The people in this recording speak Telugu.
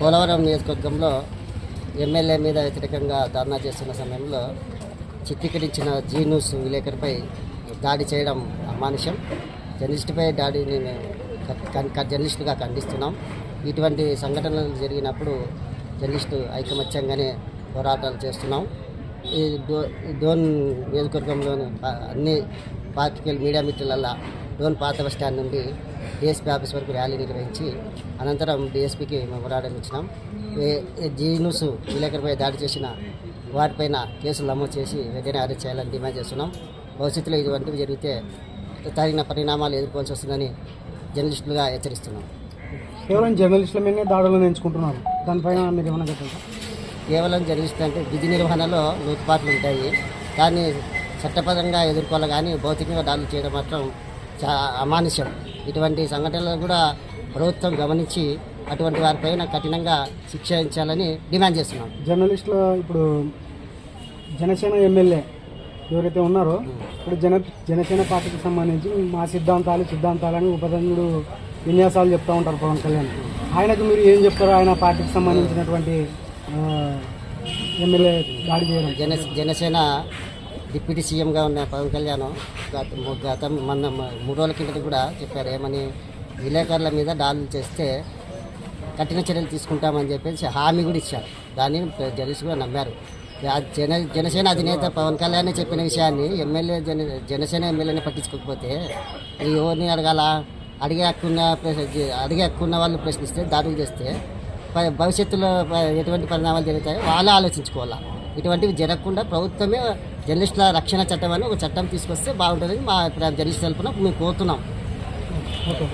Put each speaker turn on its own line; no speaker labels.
పోలవరం నియోజకవర్గంలో ఎమ్మెల్యే మీద వ్యతిరేకంగా ధర్నా చేస్తున్న సమయంలో చిత్రీకరించిన జీ న్యూస్ విలేకరిపై దాడి చేయడం అమానుషం. జర్నలిస్టుపై దాడిని జర్నలిస్టుగా ఖండిస్తున్నాం. ఇటువంటి సంఘటనలు జరిగినప్పుడు జర్నలిస్టు ఐకమత్యంగానే పోరాటాలు చేస్తున్నాం. ఈ డో డోన్ నియోజకవర్గంలోని అన్ని పార్టికల్ మీడియా మిత్రులల్లా డోన్ పాత బస్ స్టాండ్ నుండి డిఎస్పీ ఆఫీస్ వరకు ర్యాలీ నిర్వహించి అనంతరం డిఎస్పీకి మెమోరాండం ఇచ్చినాం. ఏ- ఏ జీ న్యూస్ విలేకరిపై దాడి చేసిన వారిపైన కేసులు నమోదు చేసి వెంటనే అరెస్ట్ చేయాలని డిమాండ్ చేస్తున్నాం. భవిష్యత్తులో ఇటువంటివి జరిగితే తగిన పరిణామాలు ఎదుర్కోవాల్సి వస్తుందని జర్నలిస్టులుగా హెచ్చరిస్తున్నాం.
కేవలం జర్నలిస్టుల మీదనే దాడులను ఎంచుకుంటున్నారు. దానిపైన మీరు ఏమైనా చెప్పండి?
కేవలం జర్నలిస్ట్ అంటే విధి నిర్వహణలో లోతుపాట్లు ఉంటాయి. దాన్ని చట్టపరంగా ఎదుర్కోవాలి కానీ భౌతికంగా దాడులు చేయడం మాత్రం చా అమానుష్యం. ఇటువంటి సంఘటనలు కూడా ప్రభుత్వం గమనించి అటువంటి వారిపైన కఠినంగా శిక్షించాలని డిమాండ్ చేస్తున్నాం.
జర్నలిస్టుల ఇప్పుడు జనసేన ఎమ్మెల్యే ఎవరైతే ఉన్నారో ఇప్పుడు జన జనసేన పార్టీకి సంబంధించి మా సిద్ధాంతాలు సిద్ధాంతాలని ఉపదంతుడు విన్యాసాలు చెప్తూ ఉంటారు పవన్ కళ్యాణ్. ఆయనకు మీరు ఏం చెప్తారు ఆయన పార్టీకి సంబంధించినటువంటి ఎమ్మెల్యే దాడి చేయడం?
జన జనసేన డిప్యూటీ సీఎంగా ఉన్న పవన్ కళ్యాణ్ గత గత మొన్న మూడు రోజుల కూడా చెప్పారు ఏమని విలేకరుల మీద దాడులు చేస్తే కఠిన చర్యలు తీసుకుంటామని చెప్పేసి హామీ కూడా ఇచ్చారు. దాన్ని జర్నలిస్ట్ కూడా నమ్మారు. జన జనసేన అధినేత పవన్ కళ్యాణ్ చెప్పిన విషయాన్ని ఎమ్మెల్యే జన జనసేన ఎమ్మెల్యేని పట్టించుకోకపోతే ఎవరిని అడగాల? అడిగే హక్కున్న ప్రశ్న అడిగే హక్కున్న వాళ్ళు ప్రశ్నిస్తే దాడులు చేస్తే ప- భవిష్యత్తులో ఎటువంటి పరిణామాలు జరుగుతాయో వాళ్ళే ఆలోచించుకోవాలా? ఇటువంటివి జరగకుండా ప్రభుత్వమే జర్నలిస్టుల రక్షణ చట్టం అని ఒక చట్టం తీసుకొస్తే బాగుంటుందని మా జర్నలిస్ట్ తరఫున మేము కోరుతున్నాం.
ఓకే.